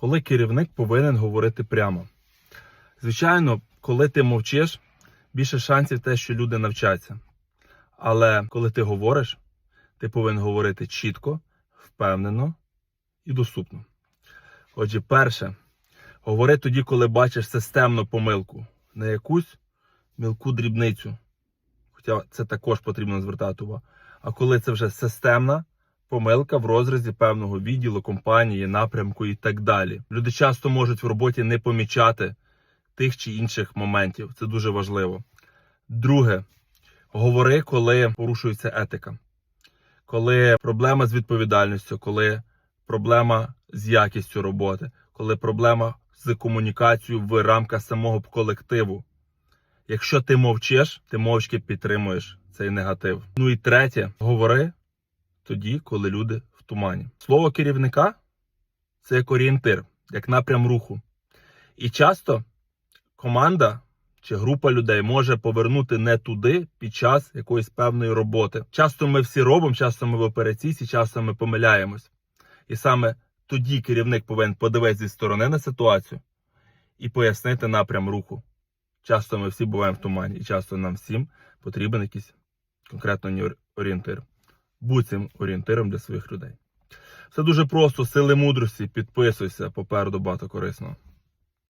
Коли керівник повинен говорити прямо. Звичайно, коли ти мовчиш, більше шансів те, що люди навчаться. Але коли ти говориш, ти повинен говорити чітко, впевнено і доступно. Отже, перше, говори тоді, коли бачиш системну помилку, не якусь мілку дрібницю. Хоча це також потрібно звертати увагу. А коли це вже системна помилка в розрізі певного відділу, компанії, напрямку і так далі. Люди часто можуть в роботі не помічати тих чи інших моментів. Це дуже важливо. Друге, говори, коли порушується етика, коли проблема з відповідальністю, коли проблема з якістю роботи, коли проблема з комунікацією в рамках самого колективу. Якщо ти мовчиш, ти мовчки підтримуєш цей негатив. Ну і третє, говори тоді, коли люди в тумані. Слово керівника це як орієнтир, як напрям руху. І часто команда чи група людей може повернути не туди під час якоїсь певної роботи. Часто ми всі робимо, часто ми в операційці, часто ми помиляємось. І саме тоді керівник повинен подивитися зі сторони на ситуацію і пояснити напрям руху. Часто ми всі буваємо в тумані, і часто нам всім потрібен якийсь конкретно орієнтир. Будь цим орієнтиром для своїх людей. Все дуже просто, сили мудрості, підписуйся, попереду багато корисного.